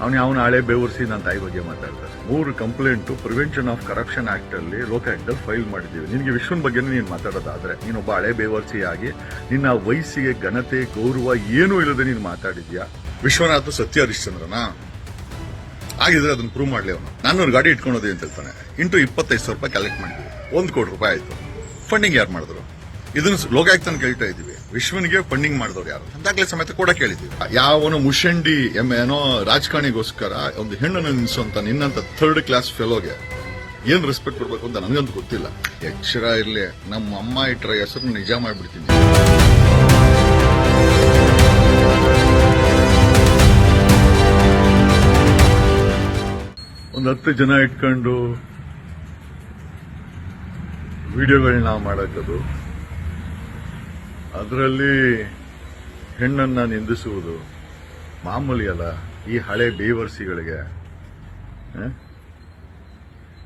ಅವನು ಅವನ ಹಳೆ ಬೆವರ್ಸಿ ನನ್ನ ತಾಯಿ ಬಗ್ಗೆ ಮಾತಾಡ್ತಾರೆ. ಮೂರು complaint prevention of corruption act ಅಲ್ಲಿ ಲೋಕ ಆಕ್ಟಲ್ಲಿ ಫೈಲ್ ಮಾಡಿದ್ದೀವಿ. ನಿನಗೆ ವಿಶ್ವನ ಬಗ್ಗೆ ನೀನು ಮಾತಾಡೋದಾದ್ರೆ ನೀನೊಬ್ಬ ಹಳೆ ಬೇವರ್ಸಿ ಆಗಿ ನಿನ್ನ ವಯಸ್ಸಿಗೆ ಘನತೆ, ಗೌರವ ಏನೂ ಇಲ್ಲದೆ ನೀನು ಮಾತಾಡಿದ್ಯಾ? ವಿಶ್ವನಾಥ್ ಸತ್ಯ ಹರಿಶ್ಚಂದ್ರನಾ ಆಗಿದ್ರೆ ಅದನ್ನ ಪ್ರೂವ್ ಮಾಡ್ಲಿ ಅವನು. ಅವ್ರ ಗಾಡಿ ಇಟ್ಕೊಳೋದು ಅಂತ ಹೇಳ್ತಾನೆ ಇಂಟು ಇಪ್ಪತ್ತೈದು ಸಾವಿರ ರೂಪಾಯಿ ಕಲೆಕ್ಟ್ ಮಾಡಿದ್ವಿ. ಒಂದು ಕೋಟಿ ರೂಪಾಯಿ ಆಯ್ತು. ಫಂಡಿಂಗ್ ಯಾರು ಮಾಡಿದ್ರು? ಇದನ್ನ ಲೋಕಾಯುಕ್ತನ ಕೇಳ್ತಾ ಇದೀವಿ. ವಿಶ್ವನಿಗೆ ಫಂಡಿಂಗ್ ಮಾಡಿದವ್ರು ಯಾರು? ದಾಖಲೆ ಸಮೇತ ಕೂಡ ಕೇಳಿದ್ದೀವಿ. ಯಾವನು ಮುಷಂಡಿ ಎಂ ಏನೋ ರಾಜಕಾರಣಿಗೋಸ್ಕರ ಒಂದು ಹೆಣ್ಣನ್ನು ನಿಲ್ಲಿಸುವಂತ ನಿನ್ನಂತ ಥರ್ಡ್ ಕ್ಲಾಸ್ ಫೆಲೋಗೆ ಏನ್ ರೆಸ್ಪೆಕ್ಟ್ ಕೊಡ್ಬೇಕು ಅಂತ ನನಗಂತೂ ಗೊತ್ತಿಲ್ಲ. ಎಚ್ಚರ ಇರಲಿ, ನಮ್ಮ ಅಮ್ಮ ಇಟ್ಟರೆ ಹೆಸರು ನಿಜ ಮಾಡಿಬಿಡ್ತೀನಿ. ಒಂದು ಹತ್ತು ಜನ ಇಟ್ಕೊಂಡು ವಿಡಿಯೋಗಳನ್ನ ಮಾಡಕ್ಕದು ಅದರಲ್ಲಿ ಹೆಣ್ಣನ್ನ ನಿಂದಿಸುವುದು ಮಾಮೂಲಿ ಅಲ್ಲ. ಈ ಹಳೆ ಬೇವರ್ಸಿಗಳಿಗೆ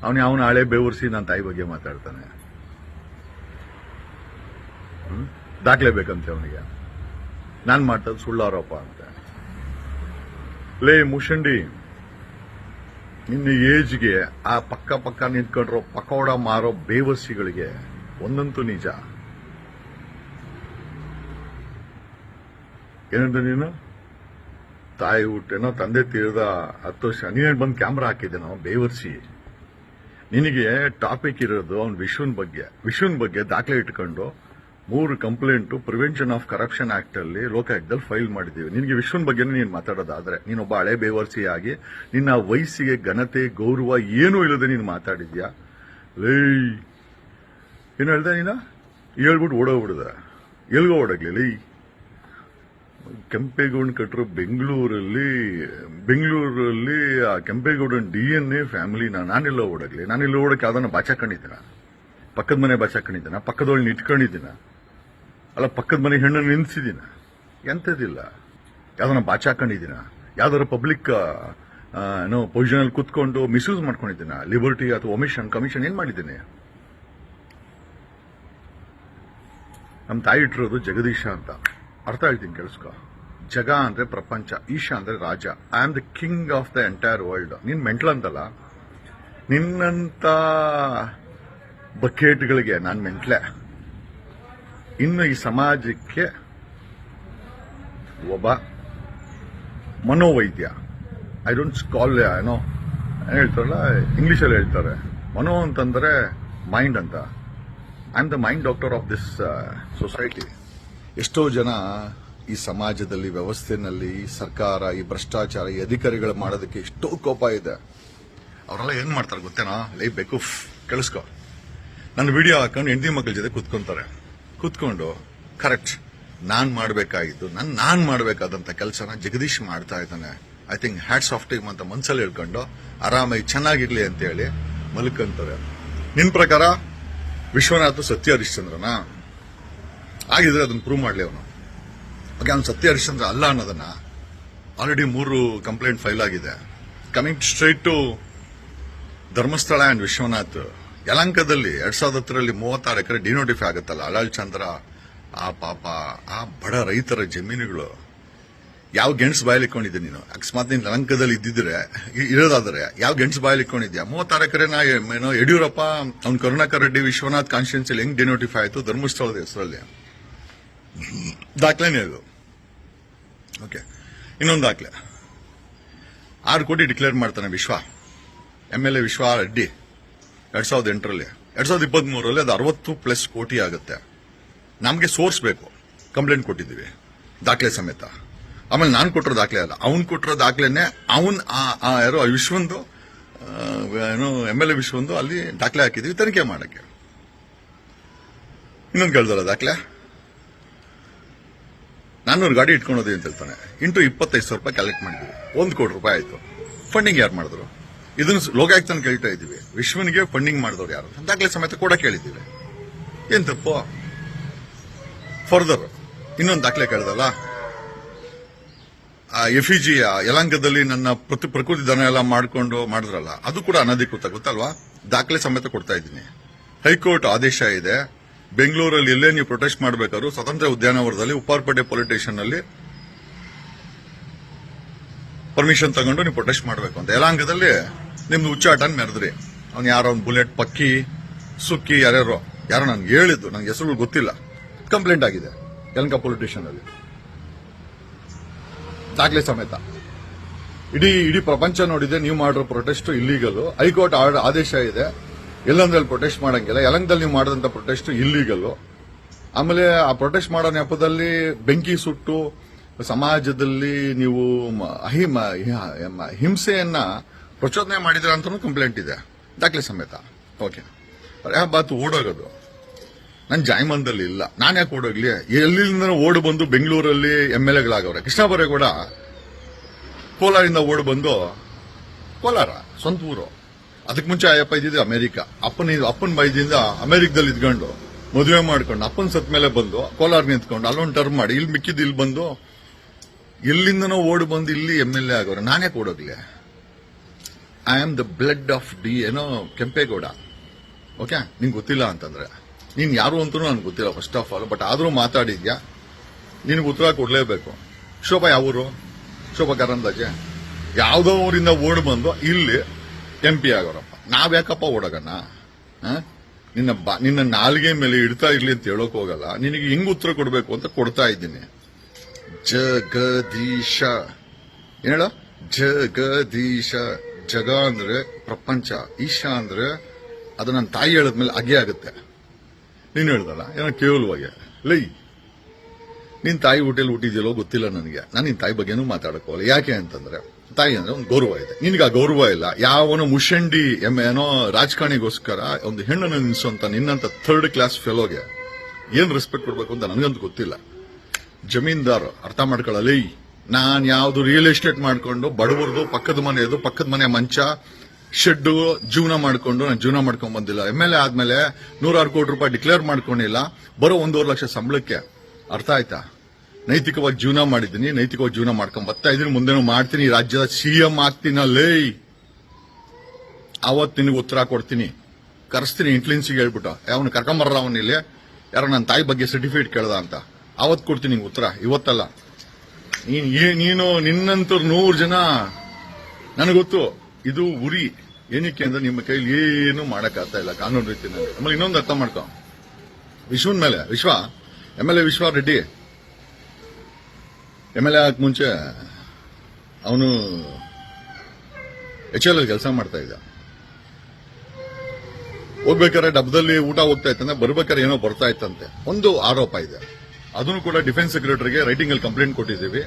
ಅವನ ಅವನ ಹಳೆ ಬೇವರ್ಸಿ ನನ್ನ ತಾಯಿ ಬಗ್ಗೆ ಮಾತಾಡ್ತಾನೆ? ದಾಖಲೆ ಬೇಕಂತೆ ಅವನಿಗೆ. ನಾನು ಮಾಡ್ತದ್ದು ಸುಳ್ಳಾರೋಪ ಅಂತ. ಲೇ ಮುಷಂಡಿ, ನಿನ್ನ ಏಜ್ಗೆ ಆ ಪಕ್ಕ ಪಕ್ಕ ನಿಂತ್ಕೊಂಡ್ರೋ ಪಕೋಡ ಮಾರೋ ಬೇವರ್ಸಿಗಳಿಗೆ ಒಂದಂತೂ ನಿಜ. ಏನಂತ ನೀನು? ತಾಯಿ ಹುಟ್ಟೇನೋ ತಂದೆ ತೀರದ ಹತ್ತು ವರ್ಷ. ನೀನೇನು ಬಂದು ಕ್ಯಾಮ್ರಾ ಹಾಕಿದ್ದೇನೋ ಬೇವರ್ಸಿ. ನಿನಗೆ ಟಾಪಿಕ್ ಇರೋದು ಅವ್ನ ವಿಶ್ವನ್ ಬಗ್ಗೆ. ವಿಶ್ವನ್ ಬಗ್ಗೆ ದಾಖಲೆ ಇಟ್ಕೊಂಡು ಮೂರು complaint prevention of corruption act ಅಲ್ಲಿ ಲೋಕಾಯುಕ್ತದಲ್ಲಿ ಫೈಲ್ ಮಾಡಿದ್ದೀವಿ. ನಿನಗೆ ವಿಶ್ವನ್ ಬಗ್ಗೆ ನೀನು ಮಾತಾಡೋದಾದ್ರೆ ನೀನೊಬ್ಬ ಹಳೆ ಬೇವರ್ಸಿಯಾಗಿ ನಿನ್ನ ವಯಸ್ಸಿಗೆ ಘನತೆ, ಗೌರವ ಏನೂ ಇಲ್ಲದೆ ನೀನು ಮಾತಾಡಿದ್ಯಾ? ಲೇ ಏನು ಹೇಳ್ದೆ ನೀನು? ಹೇಳ್ಬಿಟ್ಟು ಓಡೋಗ್ಬಿಡ್ದೆ? ಎಲ್ಗೋ ಓಡಗ್ಲಿ ಲೈ ಕೆಂಪೇಗೌಡನ್ ಕಟ್ಟರು ಬೆಂಗಳೂರಲ್ಲಿ ಬೆಂಗಳೂರಲ್ಲಿ ಆ ಕೆಂಪೇಗೌಡನ್ ಡಿ ಎನ್ ಎ ಫ್ಯಾಮಿಲಿನ ನಾನೆಲ್ಲ ಓಡಾಗ್ಲಿ ನಾನೆಲ್ಲ ಓಡಕ್ಕೆ ಅದನ್ನ ಬಾಚಾಕೊಂಡಿದ್ದೀನ ಪಕ್ಕದ ಮನೆ ಬಾಚಾಕೊಂಡಿದ್ದೀನ ಪಕ್ಕದೊಳಗೆ ಇಟ್ಕೊಂಡಿದ್ದೀನ ಅಲ್ಲ, ಪಕ್ಕದ ಮನೆ ಹೆಣ್ಣನ್ನು ನಿಲ್ಸಿದ್ದೀನ ಎಂಥದಿಲ್ಲ ಯಾವ್ದನ್ನ ಬಾಚಾಕೊಂಡಿದ್ದೀನ ಯಾವ್ದಾರ ಪಬ್ಲಿಕ್ ಏನೋ ಪೊಸಿಷನ್ ಅಲ್ಲಿ ಕುತ್ಕೊಂಡು ಮಿಸ್ಯೂಸ್ ಮಾಡ್ಕೊಂಡಿದ್ದೀನ? ಲಿಬರ್ಟಿ ಅಥವಾ ಒಮಿಷನ್, ಕಮಿಷನ್ ಏನ್ ಮಾಡಿದ್ದೀನಿ? ನಮ್ಮ ತಾಯಿ ಇಟ್ಟಿರೋದು ಜಗದೀಶ ಅಂತ. ಅರ್ಥ ಹೇಳ್ತೀನಿ ಕೇಳಿಸ್ಕೊ. ಜಗ ಅಂದ್ರೆ ಪ್ರಪಂಚ, ಈಶಾ ಅಂದ್ರೆ ರಾಜ I am the king of the entire world ನಿನ್ ಮೆಂಟ್ಲ್ ಅಂತಲ್ಲ ನಿನ್ನಂತ ಬಕೆಟ್ಗಳಿಗೆ ನಾನು ಮೆಂಟ್ಲೆ. ಇನ್ನು ಈ ಸಮಾಜಕ್ಕೆ ಒಬ್ಬ ಮನೋವೈದ್ಯ. ಐ ಡೋಂಟ್ ಕಾಲ್ ಏನೋ ಏನ್ ಹೇಳ್ತಾರಲ್ಲ? ಇಂಗ್ಲೀಷಲ್ಲಿ ಹೇಳ್ತಾರೆ. ಮನೋ ಅಂತಂದ್ರೆ ಮೈಂಡ್ ಅಂತ. I am the mind doctor of this society ಎಷ್ಟೋ ಜನ ಈ ಸಮಾಜದಲ್ಲಿ ವ್ಯವಸ್ಥೆನಲ್ಲಿ ಸರ್ಕಾರ, ಈ ಭ್ರಷ್ಟಾಚಾರ, ಈ ಅಧಿಕಾರಿಗಳು ಮಾಡೋದಕ್ಕೆ ಎಷ್ಟೋ ಕೋಪ ಇದೆ. ಅವರೆಲ್ಲ ಏನ್ ಮಾಡ್ತಾರೆ ಗೊತ್ತೇನಾ? ಲೈ ಬೇಕು ಕೇಳಿಸ್ಕೊ. ನನ್ನ ವಿಡಿಯೋ ಹಾಕೊಂಡು ಹೆಂಡತಿ ಮಕ್ಕಳ ಜೊತೆ ಕುತ್ಕೊಂತಾರೆ. ಕುತ್ಕೊಂಡು, ಕರೆಕ್ಟ್, ನಾನ್ ಮಾಡಬೇಕಾಗಿದ್ದು, ನಾನು ನಾನ್ ಮಾಡಬೇಕಾದಂತ ಕೆಲಸನ ಜಗದೀಶ್ ಮಾಡ್ತಾ ಇದ್ದಾನೆ. I think hats off time ಅಂತ ಮನ್ಸಲ್ಲಿ ಹೇಳ್ಕೊಂಡು, ಆರಾಮಾಗಿ ಚೆನ್ನಾಗಿರ್ಲಿ ಅಂತ ಹೇಳಿ ಮಲ್ಕಂತಾರೆ. ನಿನ್ ಪ್ರಕಾರ ವಿಶ್ವನಾಥ್ ಸತ್ಯ ಹರಿಶ್ಚಂದ್ರನ? ಆಗಿದ್ರೆ ಅದನ್ನು ಪ್ರೂವ್ ಮಾಡ್ಲಿ ಅವನು. ಓಕೆ ಅವ್ನು ಸತ್ಯ ಹರಿಶ್ಚಂದ್ರ ಅಲ್ಲ ಅನ್ನೋದನ್ನ ಆಲ್ರೆಡಿ ಮೂರು ಕಂಪ್ಲೇಂಟ್ ಫೈಲ್ ಆಗಿದೆ. Coming straight to Dharmasthala and Vishwanath. ಯಲಂಕದಲ್ಲಿ ಎರಡ್ ಸಾವಿರದ ಹತ್ತರಲ್ಲಿ ಮೂವತ್ತಾರು ಎಕರೆ ಡಿನೋಟಿಫೈ ಆಗುತ್ತಲ್ಲ. ಅಳಲ್ ಚಂದ್ರ, ಆ ಪಾಪ, ಆ ಬಡ ರೈತರ ಜಮೀನುಗಳು. ಯಾವ ಗೆಣಸು ಬಾಯಲ್ಲಿ ಇಟ್ಕೊಂಡಿದ್ದೆ ನೀನು? ಅಕಸ್ಮಾತ್ ನೀನು ಯಲಂಕದಲ್ಲಿ ಇದ್ದಿದ್ರೆ ಇರೋದಾದ್ರೆ ಯಾವ ಗೆಣಸು ಬಾಯಲ್ಲಿ ಇಟ್ಕೊಂಡಿದ್ಯಾ? ಮೂವತ್ತಾರು ಎಕರೆನ ಏನೋ ಯಡಿಯೂರಪ್ಪ, ಅವ್ನು ಕರುಣಾಕರ್ ರೆಡ್ಡಿ, ವಿಶ್ವನಾಥ್, ಕಾನ್ಸ್ಟಿಟ್ಯೂನ್ಸಿಯಲ್ಲಿ ಹೆಂಗ್ ಡಿನೋಟಿಫೈ ಆಯ್ತು? ಧರ್ಮಸ್ಥಳದ ಹೆಸರಲ್ಲಿ. ದಾಖಲೆನೇ ಇದು. ಓಕೆ ಇನ್ನೊಂದು ದಾಖಲೆ. ಆರು ಕೋಟಿ ಡಿಕ್ಲೇರ್ ಮಾಡ್ತಾನೆ ವಿಶ್ವ. ಎಂ ಎಲ್ ಎ ವಿಶ್ವ ರೆಡ್ಡಿ. ಎರಡ್ ಸಾವಿರದ ಎಂಟರಲ್ಲಿ. ಎರಡ್ ಸಾವಿರದ ಇಪ್ಪತ್ತ್ ಮೂರರಲ್ಲಿ ಅದು ಅರವತ್ತು ಪ್ಲಸ್ ಕೋಟಿ ಆಗುತ್ತೆ. ನಮಗೆ ಸೋರ್ಸ್ ಬೇಕು ಕಂಪ್ಲೇಂಟ್ ಕೊಟ್ಟಿದ್ದೀವಿ. ದಾಖಲೆ ಸಮೇತ. ಆಮೇಲೆ ನಾನು ಕೊಟ್ಟಿರೋ ದಾಖಲೆ ಅಲ್ಲ. ಅವ್ನು ಕೊಟ್ಟಿರೋ ದಾಖಲೆನೆ ಅವನ್ ಯಾರೋ ವಿಶ್ವಂದು ಏನು ಎಂ ಎಲ್ ಎ ವಿಶ್ವಂದು ಅಲ್ಲಿ ದಾಖಲೆ ಹಾಕಿದೀವಿ ತನಿಖೆ ಮಾಡೋಕ್ಕೆ. ಇನ್ನೊಂದು ಕೇಳ್ದಲ್ಲ ದಾಖಲೆ? ನಾನ್ನೂರು ಗಾಡಿ ಇಟ್ಕೊಂಡೋದಿ ಅಂತ ಹೇಳ್ತಾನೆ. ಇಂಟು ಇಪ್ಪತ್ತೈದು ಸಾವಿರ ರೂಪಾಯಿ ಕಲೆಕ್ಟ್ ಮಾಡಿದ್ವಿ. ಒಂದು ಕೋಟಿ ರೂಪಾಯಿ ಆಯ್ತು. ಫಂಡಿಂಗ್ ಯಾರು ಮಾಡಿದ್ರು? ಇದನ್ನು ಲೋಕಾಯುಕ್ತನ ಕೇಳ್ತಾ ಇದ್ದೀವಿ. ವಿಶ್ವನಿಗೆ ಫಂಡಿಂಗ್ ಮಾಡಿದವ್ರು ಯಾರು? ದಾಖಲೆ ಸಮೇತ ಕೂಡ ಕೇಳಿದ್ದೀವಿ. ಏನ್ ತಪ್ಪು? ಫರ್ದರ್ ಇನ್ನೊಂದು ದಾಖಲೆ ಕೇಳ್ದಲ್ಲ? ಎಫಿಜಿ ಯಲಾಂಗದಲ್ಲಿ ನನ್ನ ಪ್ರತಿ ಪ್ರಕೃತಿ ದನ ಎಲ್ಲ ಮಾಡಿಕೊಂಡು ಮಾಡಿದ್ರಲ್ಲ, ಅದು ಕೂಡ ಅನಧಿಕೃತ, ಗೊತ್ತಲ್ವಾ? ದಾಖಲೆ ಸಮೇತ ಕೊಡ್ತಾ ಇದ್ದೀನಿ. ಹೈಕೋರ್ಟ್ ಆದೇಶ ಇದೆ. ಬೆಂಗಳೂರಲ್ಲಿ ಎಲ್ಲೇ ನೀವು ಪ್ರೊಟೆಸ್ಟ್ ಮಾಡಬೇಕಾದ್ರು ಸ್ವತಂತ್ರ ಉದ್ಯಾನವನದಲ್ಲಿ ಉಪ್ಪಾರ್ಪೇಟೆ ಪೊಲಿಸ್ ಸ್ಟೇಷನ್ನಲ್ಲಿ ಪರ್ಮಿಷನ್ ತಗೊಂಡು ನೀವು ಪ್ರೊಟೆಸ್ಟ್ ಮಾಡಬೇಕು ಅಂತ. ಯಲಾಂಗದಲ್ಲಿ ನಿಮ್ದು ಹುಚ್ಚಾಟನ ಮೆರೆದ್ರಿ. ಅವ್ನು ಯಾರೋ ಒಂದು ಬುಲೆಟ್ ಪಕ್ಕಿ, ಸುಕ್ಕಿ, ಯಾರ್ಯಾರೋ. ಯಾರೋ ನನ್ಗೆ ಹೇಳಿದ್ದು ನನಗೆ ಹೆಸರುಗಳು ಗೊತ್ತಿಲ್ಲ. ಕಂಪ್ಲೇಂಟ್ ಆಗಿದೆ ಯಲಂಕ ಪೊಲಿಟಿಷಿಯನ್ ಅಲ್ಲಿ. ದಾಖಲೆ ಸಮೇತ. ಇಡೀ ಇಡೀ ಪ್ರಪಂಚ ನೋಡಿದೆ ನೀವು ಮಾಡಿರೋ ಪ್ರೊಟೆಸ್ಟ್ ಇಲ್ಲಿಗಲ್ ಹೈಕೋರ್ಟ್ ಆದೇಶ ಇದೆ. ಎಲ್ಲಂದ್ರಲ್ಲಿ ಪ್ರೊಟೆಸ್ಟ್ ಮಾಡಂಗಿಲ್ಲ. ಯಲಂಗದಲ್ಲಿ ನೀವು ಮಾಡಿದಂತ ಪ್ರೊಟೆಸ್ಟ್ ಇಲ್ಲಿಗಲ್ ಆಮೇಲೆ ಆ ಪ್ರೊಟೆಸ್ಟ್ ಮಾಡೋ ನೆಪದಲ್ಲಿ ಬೆಂಕಿ ಸುಟ್ಟು ಸಮಾಜದಲ್ಲಿ ನೀವು ಅಹಿಮ ಹಿಂಸೆಯನ್ನ ಪ್ರಚೋದನೆ ಮಾಡಿದ್ರ ಅಂತ ಕಂಪ್ಲೇಂಟ್ ಇದೆ. ದಾಖಲೆ ಸಮೇತ. ಓಕೆ ಬಾತು ಓಡೋಗೋದು. ನನ್ ಜಾಯ್ಮನ್ದಲ್ಲಿ ಇಲ್ಲ. ನಾನು ಯಾಕೆ ಓಡೋಗ್ಲಿ? ಎಲ್ಲಿಂದ ಓಡ್ ಬಂದು ಬೆಂಗಳೂರಲ್ಲಿ ಎಂ ಎಲ್ ಎಗಳಾಗವ್ರೆ. ಕೃಷ್ಣ ಕೂಡ ಕೋಲಾರಿಂದ ಓಡ್ ಬಂದು ಕೋಲಾರ, ಸ್ವಂತ ಊರು. ಅದಕ್ಕೆ ಮುಂಚೆ ಅಯ್ಯಪ್ಪ ಇದ್ದಿದ್ದು ಅಮೆರಿಕ. ಅಪ್ಪನ ಅಪ್ಪನ ಬೈದಿಂದ ಅಮೆರಿಕದಲ್ಲಿ ಇದ್ಕೊಂಡು ಮದುವೆ ಮಾಡ್ಕೊಂಡು ಅಪ್ಪನ ಸತ್ ಮೇಲೆ ಬಂದು ಕೋಲಾರ್ ನಿಂತ್ಕೊಂಡು ಅಲ್ಲೊಂದು ಟರ್ಮ್ ಮಾಡಿ ಇಲ್ಲಿ ಮಿಕ್ಕಿದ್ದು ಇಲ್ಲಿ ಬಂದು ಎಲ್ಲಿಂದನೋ ಓಡ್ ಬಂದು ಇಲ್ಲಿ ಎಂ ಎಲ್ ಎ ಆಗೋರು. ನಾನೇ ಕೊಡೋಗ್ಲೆ I am the blood of the ಏನೋ ಕೆಂಪೇಗೌಡ. ಓಕೆ ನಿಂಗೆ ಗೊತ್ತಿಲ್ಲ ಅಂತಂದ್ರೆ. ನೀನ್ ಯಾರು ಅಂತೂ ನನಗೆ ಗೊತ್ತಿಲ್ಲ ಫಸ್ಟ್ ಆಫ್ ಆಲ್ ಬಟ್ ಆದರೂ ಮಾತಾಡಿದ್ಯಾ? ನಿನಗೆ ಉತ್ತರ ಕೊಡಲೇಬೇಕು. ಶೋಭಾ ಯಾವ ಊರು? ಶೋಭಾ ಕರಂದಾಜೆ ಯಾವುದೋ ಊರಿಂದ ಓಡ್ ಬಂದು ಇಲ್ಲಿ ಎಂ ಪಿ ಆಗೋರಪ್ಪ. ನಾವ್ ಯಾಕಪ್ಪ ಓಡೋಗಣ? ಆ? ನಿನ್ನ ನಿನ್ನ ನಾಲ್ಗೆ ಮೇಲೆ ಇಡ್ತಾ ಇರ್ಲಿ ಅಂತ ಹೇಳೋಕ್ ಹೋಗಲ್ಲ. ನಿನಗೆ ಹೆಂಗ್ ಉತ್ತರ ಕೊಡ್ಬೇಕು ಅಂತ ಕೊಡ್ತಾ ಇದ್ದೀನಿ. ಜಗದೀಶ. ಹೇಳ? ಜಗದೀಶ. ಜಗ ಅಂದ್ರೆ ಪ್ರಪಂಚ, ಈಶ ಅಂದ್ರೆ ಅದು ನನ್ನ ತಾಯಿ ಹೇಳದ್ಮೇಲೆ ಅಗೆ ಆಗುತ್ತೆ. ನೀನ್ ಹೇಳ್ದಲ್ಲ? ಏನೋ ಕೇವಲವಾಗಿ. ಲೈ. ನಿನ್ ತಾಯಿ ಊಟಲ್ಲಿ ಹುಟ್ಟಿದ್ಯಲ್ಲೋ ಗೊತ್ತಿಲ್ಲ ನನಗೆ. ನಾನು ನಿನ್ ತಾಯಿ ಬಗ್ಗೆನೂ ಮಾತಾಡಕ್ ಹೋಗಲ್ಲ. ಯಾಕೆ ಅಂತಂದ್ರೆ ತಾಯಿ ಅಂದ್ರೆ ಒಂದು ಗೌರವ ಇದೆ. ನಿನಗೆ ಆ ಗೌರವ ಇಲ್ಲ. ಯಾವನು ಮುಷಂಡಿ ಎಂ ಏನೋ ರಾಜಕಾರಣಿಗೋಸ್ಕರ ಒಂದು ಹೆಣ್ಣನ್ನು ನಿಲ್ಲಿಸುವಂತ ನಿನ್ನಂತ ಥರ್ಡ್ ಕ್ಲಾಸ್ ಫೆಲೋಗೆ ಏನ್ ರೆಸ್ಪೆಕ್ಟ್ ಕೊಡ್ಬೇಕು ಅಂತ ನನಗಂತೂ ಗೊತ್ತಿಲ್ಲ. ಜಮೀನ್ದಾರ್ ಅರ್ಥ ಮಾಡ್ಕೊಳ್ಳಲಿ. ನಾನ್ ಯಾವ್ದು ರಿಯಲ್ ಎಸ್ಟೇಟ್ ಮಾಡ್ಕೊಂಡು ಬಡವರದು, ಪಕ್ಕದ ಮನೆಯದು ಪಕ್ಕದ ಮನೆ ಮಂಚ ಶೆಡ್ ಜೀವನ ಮಾಡ್ಕೊಂಡು ನಾನು ಜೀವನ ಮಾಡ್ಕೊಂಡ್ ಬಂದಿಲ್ಲ. ಎಂ ಎಲ್ ಎ ಆದ್ಮೇಲೆ ನೂರಾರು ಕೋಟಿ ರೂಪಾಯಿ ಡಿಕ್ಲೇರ್ ಮಾಡ್ಕೊಂಡಿಲ್ಲ. ಬರೋ ಒಂದೂವರೆ ಲಕ್ಷ ಸಂಬಳಕ್ಕೆ. ಅರ್ಥ ಆಯ್ತಾ? ನೈತಿಕವಾಗಿ ಜೀವನ ಮಾಡಿದ್ದೀನಿ, ನೈತಿಕವಾಗಿ ಜೀವನ ಮಾಡ್ಕೊಂಡು ಬರ್ತಾ ಇದ್ದೀನಿ, ಮುಂದೆನೂ ಮಾಡ್ತೀನಿ ರಾಜ್ಯದ ಸಿಎಂ ಆಗ್ತೀನಲ್ಲೇ ಅವತ್ ನಿನಗೆ ಉತ್ತರ ಕೊಡ್ತೀನಿ. ಕರೆಸ್ತೀನಿ ಇಂಟೆಲಿಜೆನ್ಸಿಗೆ ಹೇಳ್ಬಿಟ್ಟು. ಅವನು ಕರ್ಕೊಂಬರ್ರ ಅವನ ಇಲ್ಲಿ? ಯಾರೋ ನನ್ನ ತಾಯಿ ಬಗ್ಗೆ ಸರ್ಟಿಫಿಕೇಟ್ ಕೇಳ್ದ ಅಂತ. ಅವತ್ತು ಕೊಡ್ತೀನಿ ಉತ್ತರ. ಇವತ್ತಲ್ಲ. ನೀನ್ ನಿನ್ನಂತರ ನೂರು ಜನ. ನನಗೆ ಗೊತ್ತು. ಇದು ಉರಿ. ಏನಕ್ಕೆ ಅಂದ್ರೆ ನಿಮ್ಮ ಕೈಲಿ ಏನು ಮಾಡೋಕ್ಕಾಗ್ತಾ ಇಲ್ಲ ಕಾನೂನು ರೀತಿಯಲ್ಲಿ ಆಮೇಲೆ ಇನ್ನೊಂದು ಅರ್ಥ ಮಾಡ್ಕೊ. ವಿಶ್ವನ್ ಮೇಲೆ. ವಿಶ್ವ. ಎಂ ಎಲ್ ಎ ವಿಶ್ವ ರೆಡ್ಡಿ. ಎಂ ಎಲ್ ಎ ಆಗಕ್ ಮುಂಚೆ ಅವನು ಎಚ್ ಎಲ್ ಕೆಲಸ ಮಾಡ್ತಾ ಇದ್ದ. ಹೋಗ್ಬೇಕಾದ್ರೆ ಡಬ್ಬದಲ್ಲಿ ಊಟ ಹೋಗ್ತಾ ಇತ್ತಂದ್ರೆ ಬರ್ಬೇಕಾದ್ರೆ ಏನೋ ಬರ್ತಾ ಇತ್ತಂತೆ ಒಂದು ಆರೋಪ ಇದೆ. ಅದನ್ನು ಕೂಡ ಡಿಫೆನ್ಸ್ ಸೆಕ್ರೆಟರಿಗೆ ರೈಟಿಂಗ್ ಅಲ್ಲಿ ಕಂಪ್ಲೇಂಟ್ ಕೊಟ್ಟಿದ್ದೀವಿ.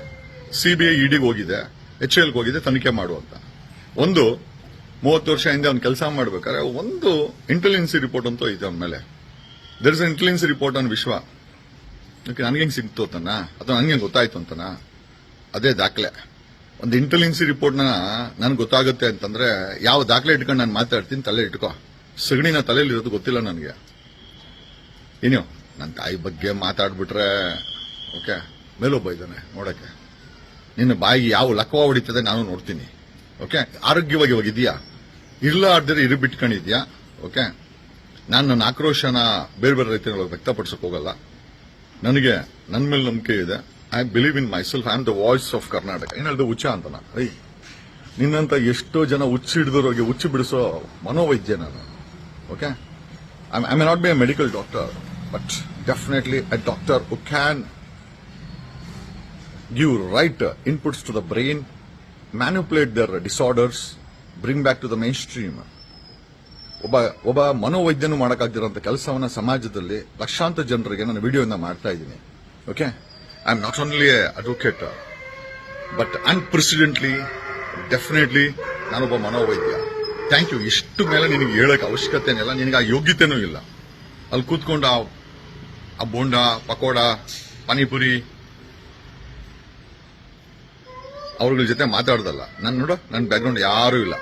ಸಿಬಿಐ ಇಡಿಗೆ ಹೋಗಿದೆ. ಎಚ್ ಎಲ್ ಹೋಗಿದೆ, ತನಿಖೆ ಮಾಡುವಂತ ಒಂದು, ಮೂವತ್ತು ವರ್ಷ ಹಿಂದೆ ಅವ್ನು ಕೆಲಸ ಮಾಡ್ಬೇಕಾದ್ರೆ ಒಂದು ಇಂಟೆಲಿಜೆನ್ಸಿ ರಿಪೋರ್ಟ್ ಅಂತೂ ಇದೆ ಅವನ ಮೇಲೆ. There is intelligence report on Vishwa ನನಗೆ ಹೆಂಗೆ ಸಿಕ್ತು ಅಂತನ? ಅಥವಾ ನನಗೆ ಗೊತ್ತಾಯ್ತು ಅಂತನ? ಅದೇ ದಾಖಲೆ. ಒಂದು ಇಂಟೆಲಿಜೆನ್ಸಿ ರಿಪೋರ್ಟ್ನ ನನ್ಗೆ ಗೊತ್ತಾಗುತ್ತೆ ಅಂತಂದ್ರೆ ಯಾವ ದಾಖಲೆ ಇಟ್ಕೊಂಡು ನಾನು ಮಾತಾಡ್ತೀನಿ ತಲೆ ಇಟ್ಕೋ. ಸಗಣಿನ ತಲೆಯಲ್ಲಿ ಇರೋದು ಗೊತ್ತಿಲ್ಲ ನನಗೆ. ಏನು ನನ್ನ ತಾಯಿ ಬಗ್ಗೆ ಮಾತಾಡ್ಬಿಟ್ರೆ, ಓಕೆ? ಮೇಲೊಬ್ಬ ಇದ್ದಾನೆ ನೋಡಕ್ಕೆ. ನಿನ್ನ ಬಾಯಿ ಯಾವ ಲಕ್ವ ಹೊಡಿತದೆ ನಾನು ನೋಡ್ತೀನಿ. ಓಕೆ? ಆರೋಗ್ಯವಾಗಿ ಹೋಗಿದ್ಯಾ ಇಲ್ಲ ಆಡ್ದಿರ ಇರು ಬಿಟ್ಕೊಂಡಿದ್ಯಾ ಓಕೆ? ನಾನು ನನ್ನ ಆಕ್ರೋಶನ ಬೇರೆ ಬೇರೆ ರೀತಿಯಲ್ಲಿ ವ್ಯಕ್ತಪಡಿಸೋಕೆ ಹೋಗಲ್ಲ. ನನಗೆ ನನ್ನ ಮೇಲೆ ನಂಬಿಕೆ ಇದೆ. I believe in myself I am the voice of Karnataka ಏನ್ ಹೇಳ್ದೆ ಹುಚ್ಚ ಅಂತನ ಐ ನಿನ್ನಂತ ಎಷ್ಟೋ ಜನ ಹುಚ್ಚು ಹಿಡಿದವ್ರಿಗೆ ಹುಚ್ಚು ಬಿಡಿಸೋ ಮನೋವೈದ್ಯ ನಾನು. Okay I may not be a medical doctor but definitely a doctor who can give right inputs to the brain brain, their disorders bring back to the to stream. ಒಬ್ಬ ಒಬ್ಬ ಮನೋವೈದ್ಯನು ಮಾಡಕ್ಕಾಗ್ದಿರೋಂಥ ಕೆಲಸವನ್ನ ಸಮಾಜದಲ್ಲಿ ಲಕ್ಷಾಂತರ ಜನರಿಗೆ ನಾನು ವಿಡಿಯೋನ ಮಾಡ್ತಾ ಇದ್ದೀನಿ. Okay I am not only advocate but unprecedentedly definitely ನಾನೊಬ್ಬ ಮನೋವೈದ್ಯ. ಥ್ಯಾಂಕ್ ಯು ಇಷ್ಟು ಮೇಲೆ ನಿನಗೆ ಹೇಳಕ್ ಅವಶ್ಯಕತೆನಿಲ್ಲ ನಿನಗೆ ಆ ಯೋಗ್ಯತೆನೂ ಇಲ್ಲ. ಅಲ್ಲಿ ಕೂತ್ಕೊಂಡು ಆ- ಆ ಬೋಂಡ, ಪಕೋಡ, ಪಾನಿಪುರಿ ಅವ್ರಗಳ ಜೊತೆ ಮಾತಾಡ್ದಲ್ಲ. ನಾನು ನೋಡು ನನ್ನ ಬ್ಯಾಕ್ಗ್ರೌಂಡ್ ಯಾರೂ ಇಲ್ಲ.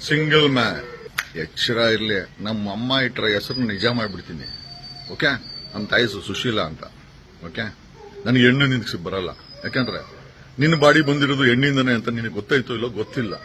ಸಿಂಗಲ್ ಮ್ಯಾನ್ ಎಚ್ಚರ ಇರಲಿ, ನಮ್ಮ ಅಮ್ಮ ಇಟ್ಟರ ಹೆಸರು ನಿಜ ಮಾಡ್ಬಿಡ್ತೀನಿ ಓಕೆ? ನಮ್ಮ ತಾಯಿ ಸು- ಸುಶೀಲಾ ಅಂತ. ಓಕೆ? ನನಗೆ ಹೆಣ್ಣು ನಿಂದಿಸಿ ಬರಲ್ಲ. ಯಾಕಂದ್ರೆ ನಿನ್ನ ಬಾಡಿ ಬಂದಿರೋದು ಹೆಣ್ಣಿಂದನೇ ಅಂತ ನಿನಗೆ ಗೊತ್ತಾಯ್ತು ಇಲ್ಲೋ ಗೊತ್ತಿಲ್ಲ.